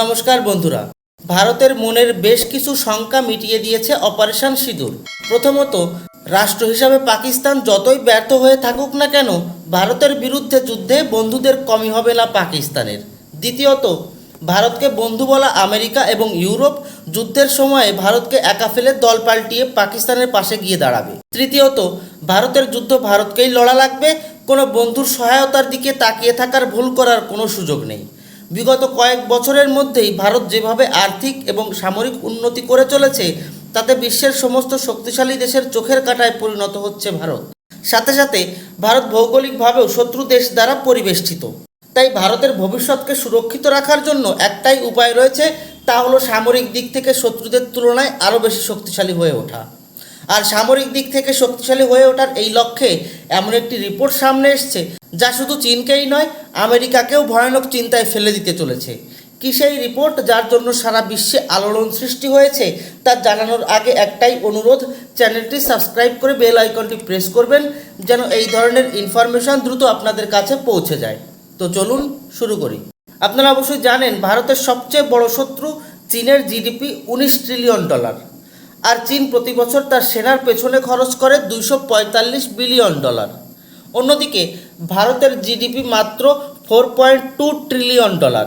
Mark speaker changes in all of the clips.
Speaker 1: নমস্কার বন্ধুরা। ভারতের মনের বেশ কিছু শঙ্কা মিটিয়ে দিয়েছে অপারেশন সিঁদুর। প্রথমত, রাষ্ট্র হিসাবে পাকিস্তান যতই ব্যর্থ হয়ে থাকুক না কেন, ভারতের বিরুদ্ধে যুদ্ধে বন্ধুদের কমই হবে না পাকিস্তানের। দ্বিতীয়ত, ভারতকে বন্ধু বলা আমেরিকা এবং ইউরোপ যুদ্ধের সময়ে ভারতকে একা ফেলে দল পাল্টিয়ে পাকিস্তানের পাশে গিয়ে দাঁড়াবে। তৃতীয়ত, ভারতের যুদ্ধ ভারতকেই লড়া লাগবে, কোনো বন্ধুর সহায়তার দিকে তাকিয়ে থাকার ভুল করার কোনো সুযোগ নেই। বিগত কয়েক বছরের মধ্যেই ভারত যেভাবে আর্থিক এবং সামরিক উন্নতি করে চলেছে, তাতে বিশ্বের সমস্ত শক্তিশালী দেশের চোখের কাটায় পরিণত হচ্ছে ভারত। সাথে সাথে ভারত ভৌগোলিকভাবেও শত্রু দেশ দ্বারা পরিবেষ্টিত। তাই ভারতের ভবিষ্যৎকে সুরক্ষিত রাখার জন্য একটাই উপায় রয়েছে, তা হলো সামরিক দিক থেকে শত্রুদের তুলনায় আরও বেশি শক্তিশালী হয়ে ওঠা। আর সামরিক দিক থেকে শক্তিশালী হয়ে ওঠার এই লক্ষ্যে এমন একটি রিপোর্ট সামনে এসছে, যা শুধু চীনকেই নয়, আমেরিকাকেও ভয়ানক চিন্তায় ফেলে দিতে চলেছে। কি সেই রিপোর্ট যার জন্য সারা বিশ্বে আলোড়ন সৃষ্টি হয়েছে, তা জানানোর আগে একটাই অনুরোধ, চ্যানেলটি সাবস্ক্রাইব করে বেল আইকনটি প্রেস করবেন, যেন এই ধরনের ইনফরমেশন দ্রুত আপনাদের কাছে পৌঁছে যায়। তো চলুন শুরু করি। আপনারা অবশ্যই জানেন, ভারতের সবচেয়ে বড় শত্রু চীনের জিডিপি উনিশ ট্রিলিয়ন ডলার। আর চীন প্রতি বছর তার সেনার পেছনে খরচ করে দুইশো পঁয়তাল্লিশ বিলিয়ন ডলার। অন্যদিকে, ভারতের জিডিপি মাত্র four point two trillion dollar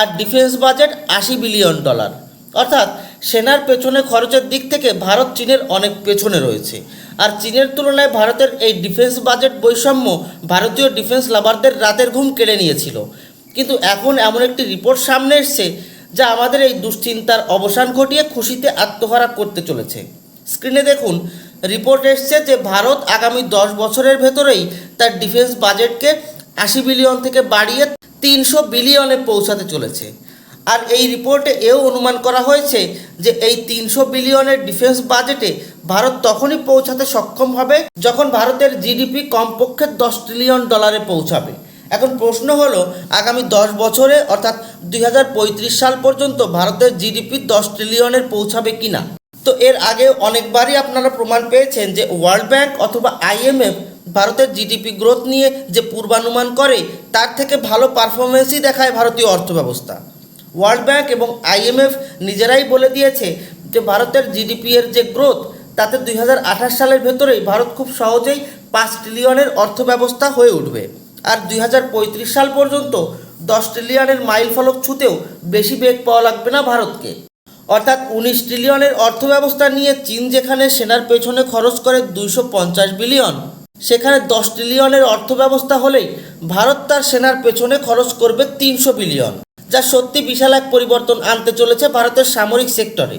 Speaker 1: আর ডিফেন্স বাজেট আশি বিলিয়ন ডলার। অর্থাৎ, সেনার পেছনে খরচের দিক থেকে ভারত চীনের অনেক পেছনে রয়েছে। আর চীনের তুলনায় ভারতের এই ডিফেন্স বাজেট বৈষম্য ভারতীয় ডিফেন্স লাভারদের রাতের ঘুম কেড়ে নিয়েছিল। কিন্তু এখন এমন একটি রিপোর্ট সামনে এসছে যা আমাদের এই দুশ্চিন্তার অবসান ঘটিয়ে খুশিতে আত্মহারা করতে চলেছে। স্ক্রিনে দেখুন, রিপোর্ট এসছে যে ভারত আগামী দশ বছরের ভেতরেই তার ডিফেন্স বাজেটকে আশি বিলিয়ন থেকে বাড়িয়ে তিনশো বিলিয়নে পৌঁছাতে চলেছে। আর এই রিপোর্টে এও অনুমান করা হয়েছে যে এই তিনশো বিলিয়নের ডিফেন্স বাজেটে ভারত তখনই পৌঁছাতে সক্ষম হবে যখন ভারতের জিডিপি কমপক্ষে দশ ট্রিলিয়ন ডলারে পৌঁছাবে। এখন প্রশ্ন হলো, আগামী দশ বছরে, অর্থাৎ দুই হাজার পঁয়ত্রিশ সাল পর্যন্ত ভারতের জিডিপি দশ ট্রিলিয়নের পৌঁছাবে কিনা? তো এর আগে অনেকবারই আপনারা প্রমাণ পেয়েছেন যে ওয়ার্ল্ড ব্যাংক অথবা আইএমএফ ভারতের জিডিপি গ্রোথ নিয়ে যে পূর্বানুমান করে, তার থেকে ভালো পারফরমেন্সই দেখায় ভারতীয় অর্থব্যবস্থা। ওয়ার্ল্ড ব্যাংক এবং আইএমএফ নিজেরাই বলে দিয়েছে যে ভারতের জিডিপি এর যে গ্রোথ, তাতে দুই হাজার আঠাশ সালের ভেতরেই ভারত খুব সহজেই পাঁচ ট্রিলিয়নের অর্থব্যবস্থা হয়ে উঠবে। আর দুই হাজার পঁয়ত্রিশ সাল পর্যন্ত দশ ট্রিলিয়নের মাইল ফলক ছুতেও বেশি বেগ পাওয়া লাগবে না ভারতকে। অর্থাৎ উনিশ ট্রিলিয়নের অর্থব্যবস্থা নিয়ে চীন যেখানে সেনার পেছনে খরচ করে দুইশো পঞ্চাশ বিলিয়ন, সেখানে দশ ট্রিলিয়নের অর্থব্যবস্থা হলেই ভারত তার সেনার পেছনে খরচ করবে তিনশো বিলিয়ন, যা সত্যি বিশাল এক পরিবর্তন আনতে চলেছে ভারতের সামরিক সেক্টরে।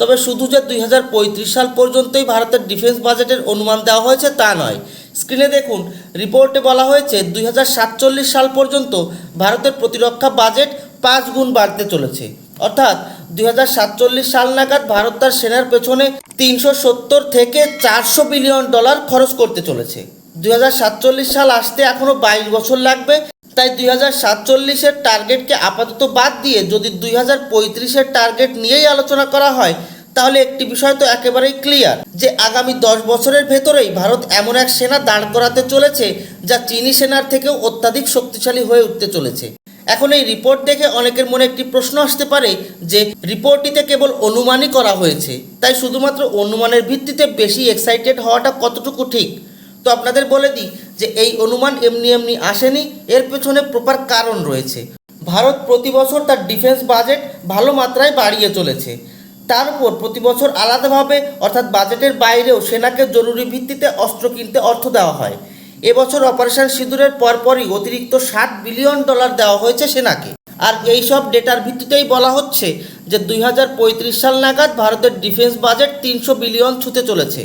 Speaker 1: তবে শুধু যে দুই হাজার পঁয়ত্রিশ সাল পর্যন্তই ভারতের ডিফেন্স বাজেটের অনুমান দেওয়া হয়েছে তা নয় স্ক্রিনে দেখুন, রিপোর্টে বলা হয়েছে দুই হাজার সাতচল্লিশ সাল পর্যন্ত ভারতের প্রতিরক্ষা বাজেট পাঁচ গুণ বাড়তে চলেছে। অর্থাৎ দুই হাজার সাতচল্লিশ সাল নাগাদ ভারত তার সেনার পেছনে তিনশো সত্তর থেকে চারশো বিলিয়ন ডলার খরচ করতে চলেছে। দুই হাজার সাতচল্লিশ সাল আসতে এখনও বাইশ বছর লাগবে, তাই দুই হাজার সাতচল্লিশের টার্গেটকে আপাতত বাদ দিয়ে যদি দুই হাজার পঁয়ত্রিশের টার্গেট নিয়েই আলোচনা করা হয় তাহলে একটি বিষয় তো একেবারেই ক্লিয়ার যে আগামী দশ বছরের ভেতরেই ভারত এমন এক সেনা দাঁড় করাতে চলেছে যা চীনি সেনার থেকেও অত্যাধিক শক্তিশালী হয়ে উঠতে চলেছে। এখন এই রিপোর্ট দেখে অনেকের মনে একটি প্রশ্ন আসতে পারে যে রিপোর্টটিতে কেবল অনুমানই করা হয়েছে, তাই শুধুমাত্র অনুমানের ভিত্তিতে বেশি এক্সাইটেড হওয়াটা কতটুকু ঠিক? তো আপনাদের বলে দিই যে এই অনুমান এমনি এমনি আসেনি, এর পেছনে প্রপার কারণ রয়েছে। ভারত প্রতি বছর তার ডিফেন্স বাজেট ভালো মাত্রায় বাড়িয়ে চলেছে। তার উপর প্রতি বছর আলাদাভাবে, অর্থাৎ বাজেটের বাইরেও সেনাকে জরুরি ভিত্তিতে অস্ত্র কিনতে অর্থ দেওয়া হয়। এবছর অপারেশন সিঁদুরের পরপরই অতিরিক্ত ষাট বিলিয়ন ডলার দেওয়া হয়েছে সেনাকে। আর এই সব ডেটার ভিত্তিতেই বলা হচ্ছে যে দুই হাজার পঁয়ত্রিশ সাল নাগাদ ভারতের ডিফেন্স বাজেট তিনশো বিলিয়ন ছুতে চলেছে।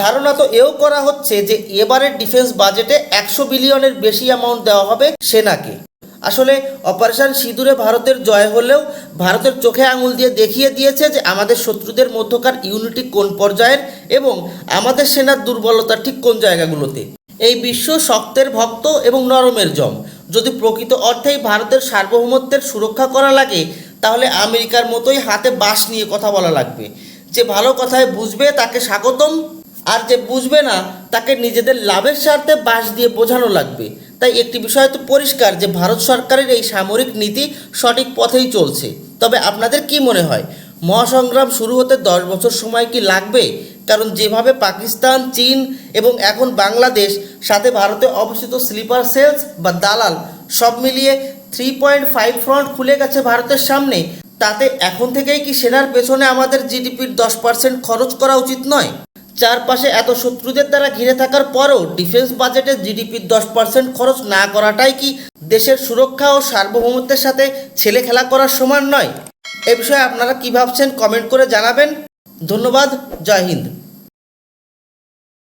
Speaker 1: ধারণা তো এও করা হচ্ছে যে এবারের ডিফেন্স বাজেটে একশো বিলিয়নের বেশি অ্যামাউন্ট দেওয়া হবে সেনাকে। আসলে অপারেশন সিঁদুরে ভারতের জয় হলেও ভারতের চোখে আঙুল দিয়ে দেখিয়ে দিয়েছে যে আমাদের শত্রুদের মধ্যকার ইউনিটি কোন পর্যায়ের এবং আমাদের সেনার দুর্বলতা ঠিক কোন জায়গাগুলোতে। এই বিশ্ব শক্তের ভক্ত এবং নরমের জম। যদি প্রকৃত অর্থেই ভারতের সার্বভৌমত্বের সুরক্ষা করা লাগে, তাহলে আমেরিকার মতোই হাতে বাঁশ নিয়ে কথা বলা লাগবে। যে ভালো কথায় বুঝবে, তাকে স্বাগতম। আর যে বুঝবে না, তাকে নিজেদের লাভের স্বার্থে বাস দিয়ে বোঝানো লাগবে। তাই একটি বিষয় তো পরিষ্কার যে ভারত সরকারের এই সামরিক নীতি সঠিক পথেই চলছে। তবে আপনাদের কি মনে হয়, মহাসংগ্রাম শুরু হতে দশ বছর সময় কি লাগবে? কারণ যেভাবে পাকিস্তান, চীন এবং এখন বাংলাদেশ, সাথে ভারতে অবস্থিত স্লিপার সেলস বা দালাল সব মিলিয়ে থ্রি পয়েন্ট ফাইভ ফ্রন্ট খুলে গেছে ভারতের সামনে, তাতে এখন থেকেই কি সেনার পেছনে আমাদের জিডিপির দশ পার্সেন্ট খরচ করা উচিত নয়? চারপাশে এত শত্রুদের দ্বারা ঘিরে থাকার পরও ডিফেন্স বাজেটে জিডিপির দশ পার্সেন্ট খরচ না করাটাই কি দেশের সুরক্ষা ও সার্বভৌমত্বের সাথে ছেলে খেলা করার সমান নয়? এ বিষয়ে আপনারা কী ভাবছেন কমেন্ট করে জানাবেন। ধন্যবাদ, জয় হিন্দ।